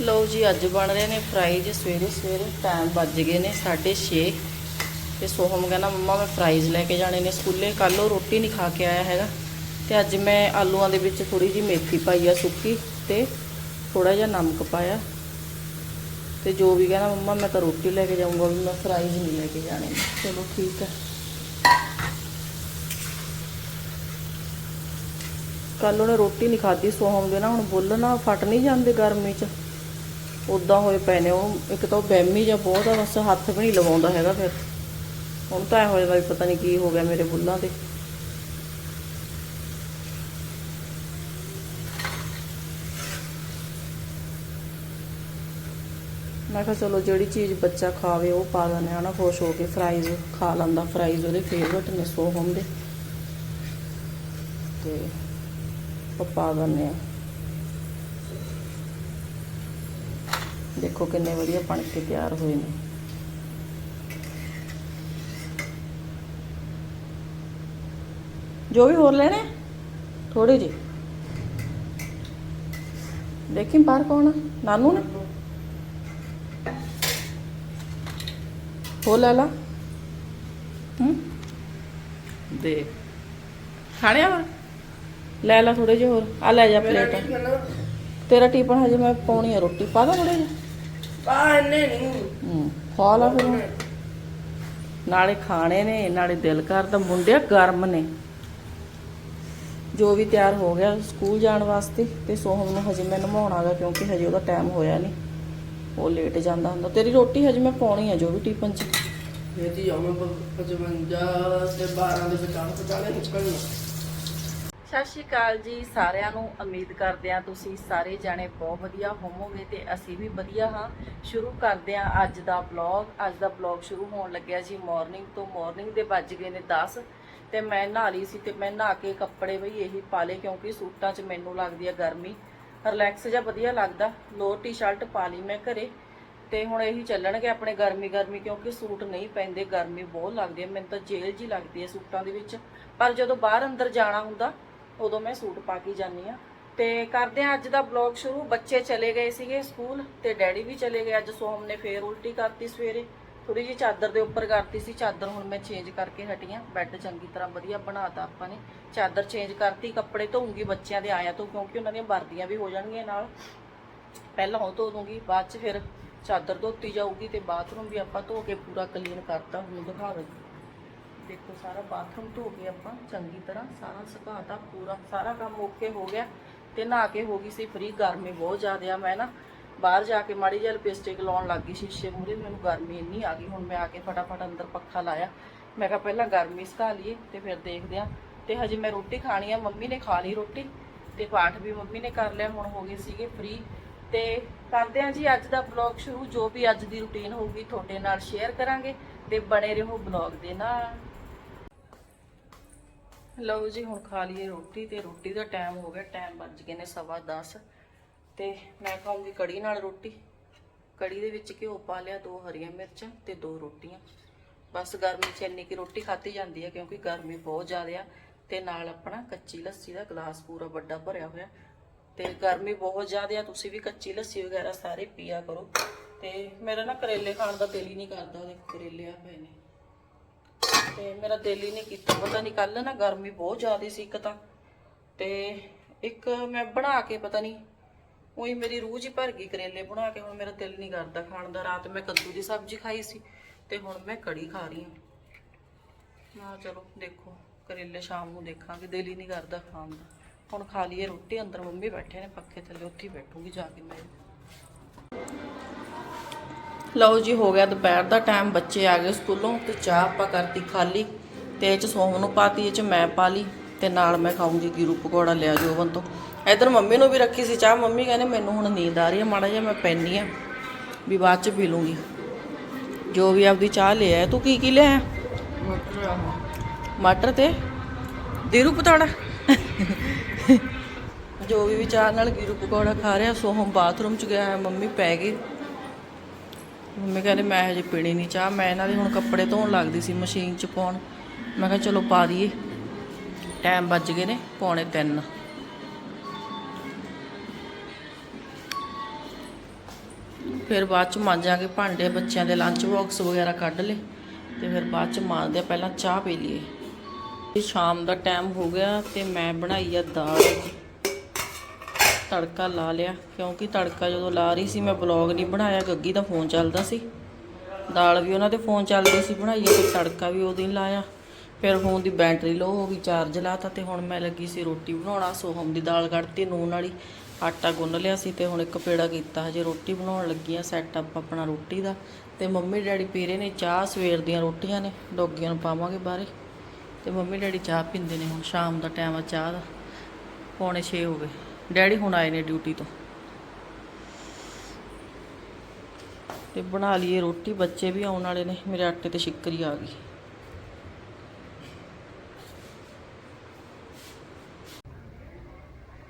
ਲਓ ਜੀ, ਅੱਜ ਬਣ ਰਹੇ ਨੇ ਫਰਾਈਜ਼ ਸਵੇਰੇ ਸਵੇਰੇ ਟਾਈਮ ਵੱਜ ਗਏ ਨੇ 6:30 ਤੇ ਸੋਹਮ ਕਹਿੰਦਾ, ਮੰਮਾ, ਮੈਂ ਫਰਾਈਜ਼ ਲੈ ਕੇ ਜਾਣੇ ਨੇ ਸਕੂਲੇ ਕੱਲ ਉਹ ਰੋਟੀ ਨਹੀਂ ਖਾ ਕੇ ਆਇਆ ਹੈਗਾ। ਤੇ ਅੱਜ ਮੈਂ ਆਲੂਆਂ ਦੇ ਵਿੱਚ ਥੋੜੀ ਜਿਹੀ ਮੇਥੀ ਪਾਈ ਆ ਸੁੱਕੀ ਤੇ ਥੋੜਾ ਜਿਹਾ ਨਮਕ ਪਾਇਆ। ਤੇ ਜੋ ਵੀ ਕਹਿੰਦਾ, ਮੰਮਾ, ਮੈਂ ਤਾਂ ਰੋਟੀ ਲੈ ਕੇ ਜਾਊਂਗਾ, ਵੀ ਮੈਂ ਫਰਾਈਜ਼ ਨਹੀਂ ਲੈ ਕੇ ਜਾਣੇ ਚਲੋ, ਠੀਕ ਹੈ। ਕੱਲ ਉਹਨੇ ਰੋਟੀ ਨਹੀਂ ਖਾਧੀ ਸੋਹਮ ਦੇ ਨਾ ਹੁਣ ਬੁੱਲ ਨਾ ਫਟ ਨਹੀਂ ਜਾਂਦੇ ਗਰਮੀ 'ਚ। ਉਦਾਂ ਹੋਏ ਪਏ ਨੇ, ਉਹ ਇੱਕ ਤਾਂ ਉਹ ਬੈਮੀ ਜਾਂ ਬਹੁਤ ਆ, ਬਸ ਹੱਥ ਵੀ ਨਹੀਂ ਲਵਾਉਂਦਾ ਹੈਗਾ ਫਿਰ। ਹੁਣ ਤਾਂ ਐ ਹੋ ਜਾਂਦਾ ਵੀ ਪਤਾ ਨਹੀਂ ਕੀ ਹੋ ਗਿਆ ਮੇਰੇ ਬੁੱਲਾਂ ਤੇ। ਮੈਂ ਕਿਹਾ ਚਲੋ ਜਿਹੜੀ ਚੀਜ਼ ਬੱਚਾ ਖਾਵੇ, ਉਹ ਪਾ ਦਿੰਦੇ ਆ ਨਾ, ਖੁਸ਼ ਹੋ ਕੇ ਫਰਾਈਜ਼ ਖਾ ਲੈਂਦਾ ਫਰਾਈਜ਼ ਉਹਦੇ ਫੇਵਰਟ ਨੇ ਸੋਹਮ ਦੇ ਤੇ ਉਹ ਪਾ ਦਿੰਦੇ ਆ ਦੇਖੋ ਕਿੰਨੇ ਵਧੀਆ ਬਣ ਕੇ ਤਿਆਰ ਹੋਏ ਨੇ। ਜੋ ਵੀ ਹੋਰ ਲੈਣੇ ਥੋੜੇ ਜਿਹੇ। ਦੇਖੀ ਬਾਹਰ ਕੌਣ ਆ? ਨਾਨੂ ਨੇ? ਹੋ ਲੈ ਲਾ। ਹੂੰ? ਦੇ ਖਾਣੇ ਆ ਲੈ ਲਾ ਥੋੜੇ ਜਿਹੇ ਹੋਰ। ਆ ਲੈ ਜਾ ਪਲੇਟ। ਤੇਰਾ ਟੀਪਨ ਹਜੇ ਮੈਂ ਪਾਉਣੀ ਆ ਰੋਟੀ। ਪਾ ਦਾਂ ਥੋੜੇ ਜਿਹੇ। ਪਾ ਇੰਨੇ ਨਹੀਂ। ਹੂੰ ਖਾ ਲਾ ਫਿਰ। ਹੁਣ। ਨਾਲੇ ਖਾਣੇ ਨੇ ਨਾਲੇ ਦਿਲ ਕਰਦਾ ਮੁੰਡਿਆ ਗਰਮ ਨੇ। ਜੋ ਵੀ ਤਿਆਰ ਹੋ ਗਿਆ ਸਕੂਲ ਜਾਣ ਵਾਸਤੇ ਤੇ ਸੋਹਮ ਨੂੰ ਹਜੇ ਮੈਂ ਨਮਾਉਣਾਗਾ ਕਿਉਂਕਿ ਹਜੇ ਉਹਦਾ ਟਾਈਮ ਹੋਇਆ ਨਹੀਂ। ਉਹ ਲੇਟ ਜਾਂਦਾ ਹੁੰਦਾ। ਤੇਰੀ ਰੋਟੀ ਹਜੇ ਮੈਂ ਪਾਉਣੀ ਆ ਜੋ ਵੀ ਟੀਪਨ ਚ। ਇਹ ਦੀ ਯੋਮ 55 ਤੇ 12 ਦੇ ਵਿਚਾਰ ਪਚਾਲੇ ਨਿਕਲਣਾ ਸਤਿ ਸ਼੍ਰੀ ਅਕਾਲ ਜੀ, ਸਾਰਿਆਂ ਨੂੰ ਉਮੀਦ ਕਰਦੇ ਹਾਂ ਤੁਸੀਂ ਸਾਰੇ ਜਾਣੇ ਬਹੁਤ ਵਧੀਆ ਹੋਵੋਗੇ ਤੇ ਅਸੀਂ ਵੀ ਵਧੀਆ ਹਾਂ। ਸ਼ੁਰੂ ਕਰਦੇ ਹਾਂ ਅੱਜ ਦਾ ਬਲੌਗ ਅੱਜ ਦਾ ਬਲੌਗ ਸ਼ੁਰੂ ਹੋਣ ਲੱਗਿਆ ਜੀ ਮਾਰਨਿੰਗ ਤੋਂ। ਮਾਰਨਿੰਗ ਦੇ ਵੱਜ ਗਏ ਨੇ 10 ਤੇ ਮੈਂ ਨਹਾ ਲਈ ਸੀ ਤੇ ਮੈਂ ਨਹਾ ਕੇ ਕੱਪੜੇ ਵੀ ਇਹੀ ਪਾ ਲਏ ਕਿਉਂਕਿ ਸੂਟਾਂ 'ਚ ਮੈਨੂੰ ਲੱਗਦੀ ਆ ਗਰਮੀ। ਰਿਲੈਕਸ ਜਿਹਾ ਵਧੀਆ ਲੱਗਦਾ। ਲੋਅਰ ਟੀ-ਸ਼ਰਟ ਪਾ ਲਈ ਮੈਂ ਘਰੇ। ਤੇ ਹੁਣ ਇਹੀ ਚੱਲਣਗੇ ਆਪਣੇ ਗਰਮੀ ਗਰਮੀ ਕਿਉਂਕਿ ਸੂਟ ਨਹੀਂ ਪੈਂਦੇ। ਗਰਮੀ ਬਹੁਤ ਲੱਗਦੀ ਹੈ ਮੈਨੂੰ ਤਾਂ ਜੇਲ੍ਹ ਜੀ ਲੱਗਦੀ ਹੈ ਸੂਟਾਂ ਦੇ ਵਿੱਚ। ਪਰ ਜਦੋਂ ਬਾਹਰ ਅੰਦਰ ਜਾਣਾ ਹੁੰਦਾ ਉਦੋਂ ਮੈਂ ਸੂਟ ਪਾ ਕੇ ਜਾਂਦੀ ਆ ਤੇ ਕਰਦੇ ਆ ਅੱਜ ਦਾ ਬਲੌਗ ਸ਼ੁਰੂ। ਬੱਚੇ ਚਲੇ ਗਏ ਸੀਗੇ ਸਕੂਲ ਤੇ ਡੈਡੀ ਵੀ ਚਲੇ ਗਏ। ਅੱਜ ਸੋਮ ਨੇ ਫੇਰ ਉਲਟੀ ਕਰਤੀ ਸਵੇਰੇ। ਥੋੜੀ ਜਿਹੀ ਚਾਦਰ ਦੇ ਉੱਪਰ ਕਰਤੀ ਸੀ। ਚਾਦਰ ਹੁਣ ਮੈਂ ਚੇਂਜ ਕਰਕੇ ਹਟੀ ਆ ਬੈੱਡ ਚੰਗੀ ਤਰ੍ਹਾਂ ਵਧੀਆ ਬਣਾਤਾ ਆਪਾਂ ਨੇ। ਚਾਦਰ ਚੇਂਜ ਕਰਤੀ, ਕੱਪੜੇ ਧੋਉਂਗੀ ਬੱਚਿਆਂ ਦੇ ਆਇਆ ਤੋਂ, ਕਿਉਂਕਿ ਉਹਨਾਂ ਦੀਆਂ ਵਰਦੀਆਂ ਵੀ ਹੋ ਜਾਣਗੀਆਂ ਨਾਲ। ਪਹਿਲਾਂ ਉਹ ਧੋ ਦੂੰਗੀ, ਬਾਅਦ ਚ ਫਿਰ ਚਾਦਰ ਧੋਤੀ ਜਾਊਗੀ ਤੇ ਬਾਥਰੂਮ ਵੀ ਆਪਾਂ ਧੋ ਕੇ ਪੂਰਾ ਕਲੀਨ ਕਰਤਾ। ਹੁਣ ਦਿਖਾ ਦਿੰਦੀ ਦੇਖੋ, ਸਾਰਾ ਬਾਥਰੂਮ ਧੋ ਕੇ ਆਪਾਂ ਚੰਗੀ ਤਰ੍ਹਾਂ ਸਾਰਾ ਸੁਕਾਤਾ ਪੂਰਾ, ਸਾਰਾ ਕੰਮ ਓਕੇ ਹੋ ਗਿਆ ਤੇ ਨਹਾ ਕੇ ਹੋ ਗਈ ਸੀ ਫਰੀ ਗਰਮੀ ਬਹੁਤ ਜ਼ਿਆਦਾ ਆ। ਮੈਂ ਨਾ ਬਾਹਰ ਜਾ ਕੇ ਮਾੜੀ ਜਿਹੀ ਲਿਪਸਟਿਕ ਲਾਉਣ ਲੱਗ ਗਈ ਸ਼ੀਸ਼ੇ ਮੂਰੇ ਮੈਨੂੰ ਗਰਮੀ ਇੰਨੀ ਆ ਗਈ। ਹੁਣ ਮੈਂ ਆ ਕੇ ਫਟਾਫਟ ਅੰਦਰ ਪੱਖਾ ਲਾਇਆ। ਮੈਂ ਕਿਹਾ, ਪਹਿਲਾਂ ਗਰਮੀ ਸੁਕਾ ਲਈਏ ਤੇ ਫਿਰ ਦੇਖਦੇ ਆ। ਤੇ ਹਜੇ ਮੈਂ ਰੋਟੀ ਖਾਣੀ ਆ, ਮੰਮੀ ਨੇ ਖਾ ਲਈ ਰੋਟੀ ਤੇ ਪਾਠ ਵੀ ਮੰਮੀ ਨੇ ਕਰ ਲਿਆ, ਹੁਣ ਹੋ ਗਏ ਸੀਗੇ ਫ੍ਰੀ ਤੇ ਕਰਦੇ ਆ ਜੀ, ਅੱਜ ਦਾ ਬਲੌਗ ਸ਼ੁਰੂ। ਜੋ ਵੀ ਅੱਜ ਦੀ ਰੁਟੀਨ ਹੋਊਗੀ ਤੁਹਾਡੇ ਨਾਲ ਸ਼ੇਅਰ ਕਰਾਂਗੇ ਤੇ ਬਣੇ ਰਹੋ ਬਲੌਗ ਦੇ ਨਾਲ। ਲਓ ਜੀ, ਹੁਣ ਖਾ ਲਈਏ ਰੋਟੀ ਤੇ ਰੋਟੀ ਦਾ ਟਾਈਮ ਹੋ ਗਿਆ, ਟਾਈਮ ਵੱਜ ਗਏ ਨੇ ਸਵਾ 10 ਤੇ ਮੈਂ ਖਾਊਂਗੀ ਕੜੀ ਨਾਲ ਰੋਟੀ। ਕੜੀ ਦੇ ਵਿੱਚ ਘਿਓ ਪਾ ਲਿਆ, ਦੋ ਹਰੀਆਂ ਮਿਰਚਾਂ ਤੇ ਦੋ ਰੋਟੀਆਂ। ਬਸ ਗਰਮੀ 'ਚ ਇੰਨੀ ਕਿ ਰੋਟੀ ਖਾਧੀ ਜਾਂਦੀ ਹੈ ਕਿਉਂਕਿ ਗਰਮੀ ਬਹੁਤ ਜ਼ਿਆਦਾ ਆ। ਤੇ ਨਾਲ ਆਪਣਾ ਕੱਚੀ ਲੱਸੀ ਦਾ ਗਲਾਸ ਪੂਰਾ ਵੱਡਾ ਭਰਿਆ ਹੋਇਆ। ਤੇ ਗਰਮੀ ਬਹੁਤ ਜ਼ਿਆਦਾ ਆ, ਤੁਸੀਂ ਵੀ ਕੱਚੀ ਲੱਸੀ ਵਗੈਰਾ ਸਾਰੇ ਪੀਆ ਕਰੋ। ਤੇ ਮੇਰਾ ਨਾ ਕਰੇਲੇ ਖਾਣ ਦਾ ਦਿਲ ਹੀ ਨਹੀਂ ਕਰਦਾ, ਉਹਦੇ ਕਰੇਲੇ ਆ ਪਏ ਨੇ। ਤੇ ਮੇਰਾ ਦਿਲ ਹੀ ਨਹੀਂ ਕੀਤਾ। ਪਤਾ ਨਹੀਂ ਕੱਲ ਨਾ ਗਰਮੀ ਬਹੁਤ ਜ਼ਿਆਦਾ ਸੀ ਇੱਕ ਤਾਂ। ਤੇ ਇੱਕ ਮੈਂ ਬਣਾ ਕੇ ਪਤਾ ਨਹੀਂ ਉਹੀ ਮੇਰੀ ਰੂਹ ਜੀ ਭਰ ਗਈ ਕਰੇਲੇ ਬਣਾ ਕੇ। ਹੁਣ ਮੇਰਾ ਦਿਲ ਨਹੀਂ ਕਰਦਾ ਖਾਣ ਦਾ। ਰਾਤ ਮੈਂ ਕੱਦੂ ਦੀ ਸਬਜ਼ੀ ਖਾਈ ਸੀ ਤੇ ਹੁਣ ਮੈਂ ਕੜੀ ਖਾ ਰਹੀ ਹਾਂ। ਨਾ ਚਲੋ ਦੇਖੋ, ਕਰੇਲੇ ਸ਼ਾਮ ਨੂੰ ਦੇਖਾਂਗੇ। ਦਿਲ ਹੀ ਨਹੀਂ ਕਰਦਾ ਖਾਣ ਦਾ। ਹੁਣ ਖਾ ਲਈਏ ਰੋਟੀ। ਅੰਦਰ ਮੰਮੀ ਬੈਠੇ ਨੇ ਪੱਖੇ ਥੱਲੇ, ਉੱਥੇ ਹੀ ਬੈਠੂਗੀ ਜਾ ਕੇ ਮੈਂ। ਲਓ ਜੀ, ਹੋ ਗਿਆ ਦੁਪਹਿਰ ਦਾ ਟਾਈਮ ਬੱਚੇ ਆ ਗਏ ਸਕੂਲੋਂ ਤੇ ਚਾਹ ਆਪਾਂ ਕਰਤੀ ਖਾਲੀ ਤੇ ਇਹ ਚ ਸੋਮ ਨੂੰ ਪਾਤੀ ਇਹ ਚ ਮੈਂ ਪਾ ਲਈ ਤੇ ਨਾਲ ਮੈਂ ਖਾਊਂਗੀ ਗੀਰੂ ਪਕੌੜਾ, ਲਿਆ ਜੋਵਨ ਤੋਂ। ਇਧਰ ਮੰਮੀ ਨੂੰ ਵੀ ਰੱਖੀ ਸੀ ਚਾਹ, ਮੰਮੀ ਕਹਿੰਦੇ ਮੈਨੂੰ ਹੁਣ ਨੀਂਦ ਆ ਰਹੀ ਹੈ ਮਾੜਾ ਜਿਹਾ ਮੈਂ ਪੈਣੀ ਆ ਵੀ ਬਾਅਦ ਚ ਪੀ ਲੂੰਗੀ। ਜੋ ਵੀ ਆਪਦੀ ਚਾਹ ਲਿਆ ਤੂੰ ਕੀ ਕੀ ਲਿਆ ਮਟਰ ਤੇ ਦੀਰੂ ਪਤੌੜਾ ਜੋ ਵੀ ਵਿਚਾਰ ਨਾਲ ਗੀਰੂ ਪਕੌੜਾ ਖਾ ਰਿਹਾ ਸੋਹਮ ਬਾਥਰੂਮ ਚ ਗਿਆ, ਮੰਮੀ ਪੈ ਗਈ। ਮੰਮੀ ਕਹਿੰਦੇ ਮੈਂ ਹਜੇ ਪੀਣੀ ਨਹੀਂ ਚਾਹ, ਮੈਂ ਇਹਨਾਂ ਦੇ ਹੁਣ ਕੱਪੜੇ ਧੋਣ ਲੱਗਦੀ ਸੀ ਮਸ਼ੀਨ 'ਚ ਪਾਉਣ। ਮੈਂ ਕਿਹਾ ਚਲੋ ਪਾ ਦਈਏ। ਟਾਈਮ ਵੱਜ ਗਏ ਨੇ ਪੌਣੇ 3 ਫਿਰ ਬਾਅਦ ਚ ਮਾਂਜਾਂਗੇ ਭਾਂਡੇ, ਬੱਚਿਆਂ ਦੇ ਲੰਚ ਬਾਕਸ ਵਗੈਰਾ ਕੱਢ ਲਏ ਤੇ ਫਿਰ ਬਾਅਦ ਚ ਮਾਂਜਦੇ ਪਹਿਲਾਂ ਚਾਹ ਪੀ ਲਈਏ। ਸ਼ਾਮ ਦਾ ਟਾਈਮ ਹੋ ਗਿਆ ਤੇ ਮੈਂ ਬਣਾਈ ਆ ਦਾਲ। ਤੜਕਾ ਲਾ ਲਿਆ, ਕਿਉਂਕਿ ਤੜਕਾ ਜਦੋਂ ਲਾ ਰਹੀ ਸੀ, ਮੈਂ ਬਲੌਗ ਨਹੀਂ ਬਣਾਇਆ, ਗੱਗੀ ਦਾ ਫੋਨ ਚੱਲਦਾ ਸੀ। ਦਾਲ ਵੀ ਉਹਨਾਂ ਦੇ ਫੋਨ ਚੱਲਦੇ ਸੀ ਬਣਾਈਏ ਤੇ ਤੜਕਾ ਵੀ ਉਹਦੀ ਲਾਇਆ। ਫਿਰ ਫੋਨ ਦੀ ਬੈਟਰੀ ਲੋ ਹੋ ਗਈ ਚਾਰਜ ਲਾਤਾ ਤੇ ਹੁਣ ਮੈਂ ਲੱਗੀ ਸੀ ਰੋਟੀ ਬਣਾਉਣਾ, ਸੋਹਮ ਦੀ ਦਾਲ ਕੱਢਤੀ ਨੂਨ ਵਾਲੀ ਆਟਾ ਗੁੰਨ ਲਿਆ ਸੀ ਤੇ ਹੁਣ ਇੱਕ ਪੇੜਾ ਕੀਤਾ, ਹਜੇ ਰੋਟੀ ਬਣਾਉਣ ਲੱਗੀ ਆ ਸੈਟਅਪ ਆਪਣਾ ਰੋਟੀ ਦਾ। ਤੇ ਮੰਮੀ ਡੈਡੀ ਪੀ ਰਹੇ ਨੇ ਚਾਹ, ਸਵੇਰ ਦੀਆਂ ਰੋਟੀਆਂ ਨੇ, ਡੋਗੀਆਂ ਨੂੰ ਪਾਵਾਂਗੇ ਬਾਹਰੇ। ਤੇ ਮੰਮੀ ਡੈਡੀ ਚਾਹ ਪੀਂਦੇ ਨੇ ਹੁਣ, ਸ਼ਾਮ ਦਾ ਟਾਈਮ ਆ ਚਾਹ ਦਾ, ਪੌਣੇ 6 ਹੋ ਗਏ। ਡੈਡੀ ਹੁਣ ਆਏ ਨੇ ਡਿਊਟੀ ਤੋਂ। ਤੇ ਬਣਾ ਲਈਏ ਰੋਟੀ, ਬੱਚੇ ਵੀ ਆਉਣ ਵਾਲੇ ਨੇ, ਮੇਰੇ ਆਟੇ ਤੇ ਸ਼ਿਕਰੀ ਆ ਗਈ।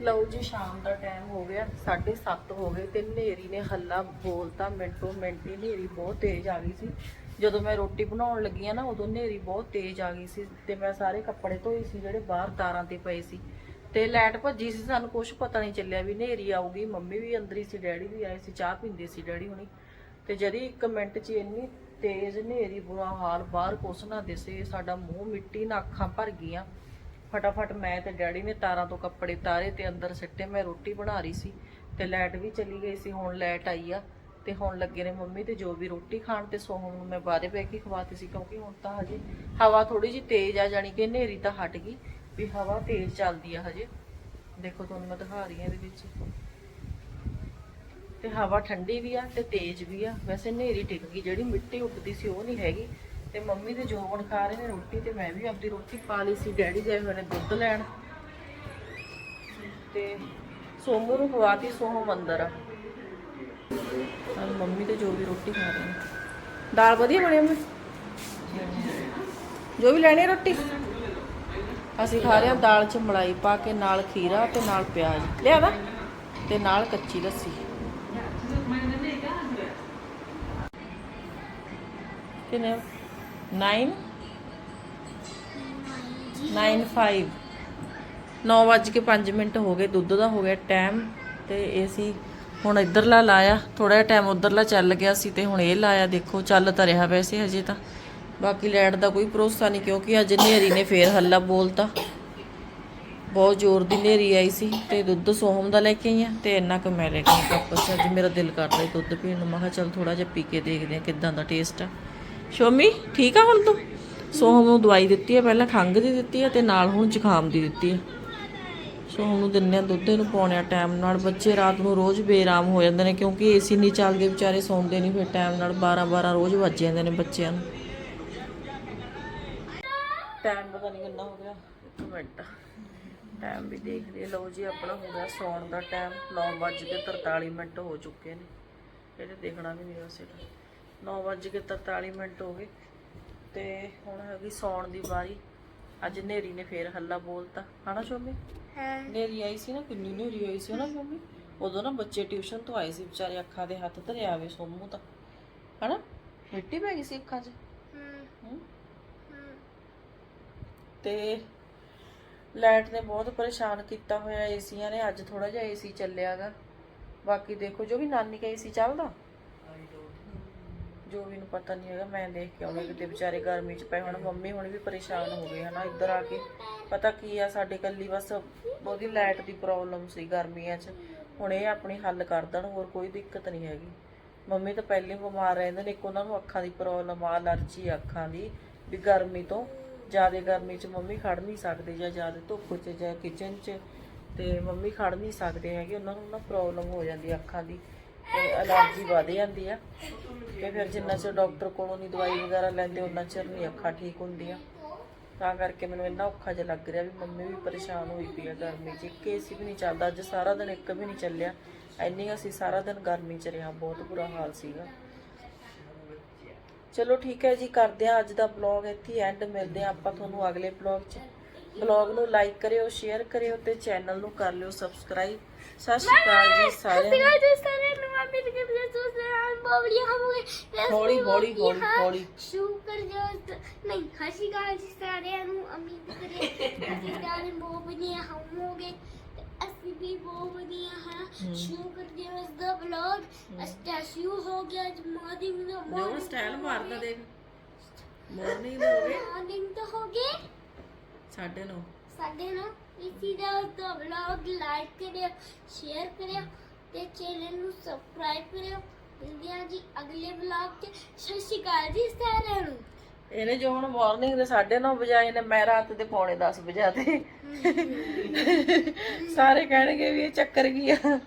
ਲਓ ਜੀ, ਸ਼ਾਮ ਦਾ ਟਾਈਮ ਹੋ ਗਿਆ 7:30 ਹੋ ਗਏ ਤੇ ਹਨੇਰੀ ਨੇ ਹੱਲਾ ਬੋਲਤਾ, ਮਿੰਟੋ ਮਿੰਟ ਹੀ ਹਨੇਰੀ ਬਹੁਤ ਤੇਜ਼ ਆ ਗਈ ਸੀ। ਜਦੋਂ ਮੈਂ ਰੋਟੀ ਬਣਾਉਣ ਲੱਗੀ ਆ ਨਾ, ਉਦੋਂ ਹਨੇਰੀ ਬਹੁਤ ਤੇਜ਼ ਆ ਗਈ ਸੀ ਤੇ ਮੈਂ ਸਾਰੇ ਕੱਪੜੇ ਧੋਏ ਸੀ, ਜਿਹੜੇ ਬਾਹਰ ਤਾਰਾਂ ਤੇ ਪਏ ਸੀ। ਤੇ ਲਾਈਟ ਭੱਜੀ ਸੀ, ਸਾਨੂੰ ਕੁਝ ਪਤਾ ਨਹੀਂ ਚੱਲਿਆ ਵੀ ਹਨੇਰੀ ਆਊਗੀ, ਮੰਮੀ ਵੀ ਅੰਦਰ ਹੀ ਸੀ, ਡੈਡੀ ਵੀ ਆਏ ਸੀ, ਚਾਹ ਪੀਂਦੇ ਸੀ ਡੈਡੀ ਹੁਣੀ। ਤੇ ਜਦੀ ਇੱਕ ਮਿੰਟ 'ਚ ਇੰਨੀ ਤੇਜ਼ ਹਨੇਰੀ ਬੁਰਾ ਹਾਲ, ਬਾਹਰ ਕੁਛ ਨਾ ਦਿਸੇ, ਸਾਡਾ ਮੂੰਹ ਮਿੱਟੀ ਨਾਲ ਅੱਖਾਂ ਭਰ ਗਈਆਂ। ਫਟਾਫਟ ਮੈਂ ਤੇ ਡੈਡੀ ਨੇ ਤਾਰਾਂ ਤੋਂ ਕੱਪੜੇ ਤਾਰੇ ਤੇ ਅੰਦਰ ਸਿੱਟੇ, ਮੈਂ ਰੋਟੀ ਬਣਾ ਰਹੀ ਸੀ ਤੇ ਲਾਈਟ ਵੀ ਚਲੀ ਗਈ ਸੀ, ਹੁਣ ਲਾਈਟ ਆਈ ਆ। ਤੇ ਹੁਣ ਲੱਗੇ ਨੇ ਮੰਮੀ ਤੇ ਜੋ ਵੀ ਰੋਟੀ ਖਾਣ ਤੇ ਸੋਹਣ ਨੂੰ ਮੈਂ ਬਾਹਰੇ ਬਹਿ ਕੇ ਖਵਾਤੀ ਸੀ, ਕਿਉਂਕਿ ਹੁਣ ਤਾਂ ਹਜੇ ਹਵਾ ਥੋੜੀ ਜਿਹੀ ਤੇਜ਼ ਆ, ਜਾਣੀ ਕਿ ਹਨੇਰੀ ਤਾਂ ਹਟ ਗਈ। ਵੀ ਹਵਾ ਤੇਜ਼ ਚੱਲਦੀ ਆ ਹਜੇ। ਦੇਖੋ ਤੁਹਾਨੂੰ ਮੈਂ ਦਿਖਾ ਰਹੀ ਹਾਂ ਇਹਦੇ ਵਿੱਚ। ਤੇ ਹਵਾ ਠੰਡੀ ਵੀ ਆ ਤੇ ਤੇਜ਼ ਵੀ ਆ। ਵੈਸੇ ਹਨੇਰੀ ਟਿਕ ਗਈ, ਜਿਹੜੀ ਮਿੱਟੀ ਉੱਡਦੀ ਸੀ ਉਹ ਨਹੀਂ ਹੈਗੀ। ਤੇ ਮੰਮੀ ਤੇ ਜੋਬਨ ਖਾ ਰਹੇ ਨੇ ਰੋਟੀ ਤੇ ਮੈਂ ਵੀ ਆਪਣੀ ਰੋਟੀ ਪਾ ਲਈ ਸੀ, ਡੈਡੀ ਗਏ ਹੋਏ ਨੇ ਦੁੱਧ ਲੈਣ। ਤੇ ਸੋਮੂ ਨੂੰ ਖਵਾਤੀ ਸੋਹਮ ਮੰਦਰ। ਆ ਨਾਲ ਮੰਮੀ ਤੇ ਜੋ ਵੀ ਰੋਟੀ ਖਾ ਰਹੇ ਨੇ। ਦਾਲ ਵਧੀਆ ਬਣੀ ਮੰਮੀ? ਜੋ ਵੀ ਲੈਣੀ ਰੋਟੀ? ਅਸੀਂ ਖਾ ਰਹੇ ਹਾਂ ਦਾਲ ਚ ਮਲਾਈ ਪਾ ਕੇ, ਨਾਲ ਖੀਰਾ ਤੇ ਨਾਲ ਪਿਆਜ਼। ਲਿਆਦਾ? ਤੇ ਨਾਲ ਕੱਚੀ ਲੱਸੀ। ਕਿੰਨੇ? 9 95 9 ਵੱਜ ਕੇ 5 ਮਿੰਟ ਹੋ ਗਏ, ਦੁੱਧ ਦਾ ਹੋ ਗਿਆ ਟਾਈਮ ਤੇ ਇਹ ਸੀ ਹੁਣ ਇਧਰਲਾ ਲਾਇਆ ਥੋੜਾ ਜਿਹਾ ਟਾਈਮ ਉਧਰਲਾ ਚੱਲ ਗਿਆ ਸੀ ਤੇ ਹੁਣ ਇਹ ਲਾਇਆ, ਦੇਖੋ ਚੱਲ ਤਾਂ ਰਿਹਾ ਵੈਸੇ ਹਜੇ ਤਾਂ। ਬਾਕੀ ਲੈਟ ਦਾ ਕੋਈ ਭਰੋਸਾ ਨਹੀਂ, ਕਿਉਂਕਿ ਅੱਜ ਹਨੇਰੀ ਨੇ ਫੇਰ ਹੱਲਾ ਬੋਲਤਾ। ਬਹੁਤ ਜ਼ੋਰ ਦੀ ਹਨੇਰੀ ਆਈ ਸੀ ਤੇ ਦੁੱਧ ਸੋਹਮ ਦਾ ਲੈ ਕੇ ਆਈ ਆ ਤੇ ਇੰਨਾ ਕੁ ਮੈਂ ਲੈ ਕੇ ਕੱਪ। ਅੱਜ ਮੇਰਾ ਦਿਲ ਕਰਦਾ ਦੁੱਧ ਪੀਣ ਨੂੰ। ਮੈਂ ਕਿਹਾ ਚੱਲ ਥੋੜਾ ਜਿਹਾ ਪੀ ਕੇ ਦੇਖਦੇ ਆ ਕਿਦਾਂ ਦਾ ਟੇਸਟ ਆ। ਸ਼ੋਮੀ, ਠੀਕ ਆ ਹੁਣ ਤੂੰ? ਸੋਹਮ ਨੂੰ ਦਵਾਈ ਦਿੱਤੀ ਹੈ ਪਹਿਲਾਂ ਖੰਘ ਦੀ ਦਿੱਤੀ ਹੈ ਤੇ ਨਾਲ ਹੁਣ ਜ਼ੁਕਾਮ ਦੀ ਦਿੱਤੀ ਹੈ ਸੋਹਮ ਨੂੰ ਦਿੰਨੇ ਆ ਦੁੱਧ ਨੂੰ ਪਾਉਣੇ ਆ ਟਾਈਮ ਨਾਲ। ਬੱਚੇ ਰਾਤ ਨੂੰ ਰੋਜ਼ ਬੇਰਾਮ ਹੋ ਜਾਂਦੇ ਨੇ ਕਿਉਂਕਿ ਏਸੀ ਨਹੀਂ ਚੱਲਦੇ, ਵਿਚਾਰੇ ਸੌਂਦੇ ਨਹੀਂ, ਫਿਰ ਟਾਈਮ ਨਾਲ 12 12 ਰੋਜ਼ ਵੱਜ ਜਾਂਦੇ ਨੇ ਬੱਚਿਆਂ ਨੂੰ। ਟਾਈਮ ਪਤਾ ਨਹੀਂ ਕਿੰਨਾ ਹੋ ਗਿਆ। ਇੱਕ ਮਿੰਟ। ਟਾਈਮ ਵੀ ਦੇਖ ਲਈ ਲਓ ਜੀ ਆਪਣਾ ਹੋ ਗਿਆ ਸੌਣ ਦਾ ਟਾਈਮ 9:43 ਮਿੰਟ ਹੋ ਚੁੱਕੇ ਨੇ। ਇਹਦੇ ਦੇਖਣਾ ਵੀ ਨਹੀਂ ਵੈਸੇ ਤਾਂ। 9:43 ਮਿੰਟ ਹੋ ਗਏ। ਤੇ ਹੁਣ ਹੈਗੀ ਸੌਣ ਦੀ ਵਾਰੀ। ਅੱਜ ਨੇਰੀ ਨੇ ਫੇਰ ਹੱਲਾ ਬੋਲਤਾ। ਹਨਾ ਸ਼ੋਮੀ? ਹਾਂ। ਨੇਰੀ ਆਈ ਸੀ ਨਾ ਕਿੰਨੀ ਨੇਰੀ ਆਈ ਸੀ ਨਾ ਸ਼ੋਮੀ? ਉਦੋਂ ਨਾ ਬੱਚੇ ਟਿਊਸ਼ਨ ਤੋਂ ਆਏ ਸੀ ਵਿਚਾਰੇ ਅੱਖਾਂ ਦੇ ਹੱਥ ਧਰੇ ਆਵੇ ਸੋਮੂ ਤਾਂ। ਹਨਾ? ਮਿੱਟੀ ਪੈ ਗਈ ਸੀ ਅੱਖਾਂ 'ਚ? ਹੂੰ। ਤੇ ਲਾਈਟ ਨੇ ਬਹੁਤ ਪਰੇਸ਼ਾਨ ਕੀਤਾ ਹੋਇਆ ਏਸੀਆਂ ਨੇ, ਅੱਜ ਥੋੜਾ ਜਿਹਾ ਏਸੀ ਚੱਲਿਆਗਾ। ਬਾਕੀ ਦੇਖੋ, ਜੋ ਵੀ ਨਾਨੀ ਦਾ ਏਸੀ ਚੱਲਦਾ? ਜੋ ਵੀ ਨੂੰ ਪਤਾ ਨਹੀਂ ਹੈਗਾ, ਮੈਂ ਦੇਖ ਕੇ ਆਉਂਦਾ ਕਿਤੇ ਵਿਚਾਰੇ ਗਰਮੀ ਚ ਪਏ ਹੁਣ, ਮੰਮੀ ਹੁਣ ਵੀ ਪਰੇਸ਼ਾਨ ਹੋ ਗਏ ਹਨਾ ਇੱਧਰ ਆ ਕੇ। ਪਤਾ ਕੀ ਆ, ਸਾਡੇ ਕੱਲੀ ਬਸ ਉਹਦੀ ਲਾਈਟ ਦੀ ਪ੍ਰੋਬਲਮ ਸੀ ਗਰਮੀਆਂ 'ਚ। ਹੁਣ ਇਹ ਆਪਣੀ ਹੱਲ ਕਰ ਦੇਣ, ਹੋਰ ਕੋਈ ਦਿੱਕਤ ਨਹੀਂ ਹੈਗੀ। ਮੰਮੀ ਤਾਂ ਪਹਿਲੇ ਬਿਮਾਰ ਰਹਿੰਦੇ ਨੇ, ਇੱਕ ਉਹਨਾਂ ਨੂੰ ਅੱਖਾਂ ਦੀ ਪ੍ਰੋਬਲਮ ਆ ਅਲਰਜੀ ਅੱਖਾਂ ਦੀ, ਵੀ ਗਰਮੀ ਤੋਂ ਜ਼ਿਆਦਾ ਗਰਮੀ 'ਚ ਮੰਮੀ ਖੜ ਨਹੀਂ ਸਕਦੇ ਜਾਂ ਜ਼ਿਆਦਾ ਧੁੱਪ 'ਚ ਜਾਂ ਕਿਚਨ 'ਚ, ਤੇ ਮੰਮੀ ਖੜ ਨਹੀਂ ਸਕਦੇ ਹੈਗੇ, ਉਹਨਾਂ ਨੂੰ ਨਾ ਪ੍ਰੋਬਲਮ ਹੋ ਜਾਂਦੀ ਅੱਖਾਂ ਦੀ, ਤੇ ਅਲਰਜੀ ਵਧ ਜਾਂਦੀ ਆ। ਤੇ ਫਿਰ ਜਿੰਨਾ ਚਿਰ ਡਾਕਟਰ ਕੋਲੋਂ ਨਹੀਂ ਦਵਾਈ ਵਗੈਰਾ ਲੈਂਦੇ, ਉਹਨਾਂ ਚਿਰ ਨਹੀਂ ਅੱਖਾਂ ਠੀਕ ਹੁੰਦੀਆਂ। ਤਾਂ ਕਰਕੇ ਮੈਨੂੰ ਇੰਨਾ ਔਖਾ ਜਿਹਾ ਲੱਗ ਰਿਹਾ ਵੀ ਮੰਮੀ ਵੀ ਪਰੇਸ਼ਾਨ ਹੋਈ ਪਈ ਆ ਗਰਮੀ 'ਚ, ਇੱਕ ਏਸੀ ਵੀ ਨਹੀਂ ਚੱਲਦਾ, ਅੱਜ ਸਾਰਾ ਦਿਨ ਇੱਕ ਵੀ ਨਹੀਂ ਚੱਲਿਆ। ਇੰਨੀ ਅਸੀਂ ਸਾਰਾ ਦਿਨ ਗਰਮੀ 'ਚ ਰਿਹਾ ਬਹੁਤ ਬੁਰਾ ਹਾਲ ਸੀਗਾ। ਚਲੋ ਠੀਕ ਹੈ ਜੀ ਕਰਦੇ ਹਾਂ ਅੱਜ ਦਾ ਬਲੌਗ ਇੱਥੇ ਐਂਡ ਮਿਲਦੇ ਹਾਂ ਆਪਾਂ ਤੁਹਾਨੂੰ ਅਗਲੇ ਬਲੌਗ 'ਚ। ਬਲੌਗ ਨੂੰ ਲਾਈਕ ਕਰਿਓ ਸ਼ੇਅਰ ਕਰਿਓ ਤੇ ਚੈਨਲ ਨੂੰ ਕਰ ਲਿਓ ਸਬਸਕ੍ਰਾਈਬ ਸਤਿ ਸ਼੍ਰੀ ਅਕਾਲ ਜੀ ਸਾਰਿਆਂ ਨੂੰ। ਜੋ ਸਾਰੇ ਨੂੰ ਮੈਂ ਮਿਲ ਕੇ ਵੀ ਸੋਚ ਰਿਹਾ ਹਾਂ ਬੋਬਲੀ ਹਮਗੇ ਹੌਲੀ ਹੌਲੀ ਹੌਲੀ ਹੌਲੀ। ਸ਼ੁਕਰ ਜੋ ਨਹੀਂ ਹਸੀ ਗਾਲ ਜੀ ਸਾਰਿਆਂ ਨੂੰ ਉਮੀਦ ਕਰੇ ਕਿ ਸਾਰੇ ਬੋਬਲੀ ਹਮੋਗੇ ਅਸੀਂ ਵੀ ਬਹੁਤ ਵਧੀਆ ਹਾਂ। ਸ਼ੁਰੂ ਕਰਦੇ ਹਾਂ ਇਸ ਦਾ ਵਲੌਗ ਸਟੈਚੂ ਹੋ ਗਿਆ ਮਾਰਨਿੰਗ ਦਾ ਜੋ ਸਟਾਈਲ ਮਾਰਦਾ ਦੇਖ। ਮਾਰਨਿੰਗ ਹੋ ਗਏ। ਮਾਰਨਿੰਗ ਤਾਂ ਹੋ ਗਏ। ਸਾਡੇ ਨੂੰ। ਸਾਡੇ ਨਾਲ ਇਸੀ ਦਾ ਦਾ ਵਲੌਗ ਲਾਈਕ ਕਰਿਓ ਸ਼ੇਅਰ ਕਰਿਓ ਤੇ ਚੈਨਲ ਨੂੰ ਸਬਸਕ੍ਰਾਈਬ ਕਰਿਓ। ਮਿਲਦੇ ਹਾਂ ਜੀ ਅਗਲੇ ਵਲੌਗ 'ਚ। ਸਤਿ ਸ਼੍ਰੀ ਅਕਾਲ ਜੀ ਸਾਰਿਆਂ ਨੂੰ। ਇਹਨੇ ਜੋ ਹੁਣ ਮਾਰਨਿੰਗ ਦੇ 9:30 ਵਜਾਏ ਨੇ ਮੈਂ ਰਾਤ ਦੇ ਪੌਣੇ 10 ਵਜਾਤੇ ਸਾਰੇ ਕਹਿਣਗੇ ਵੀ ਇਹ ਚੱਕਰ ਕੀ ਆ?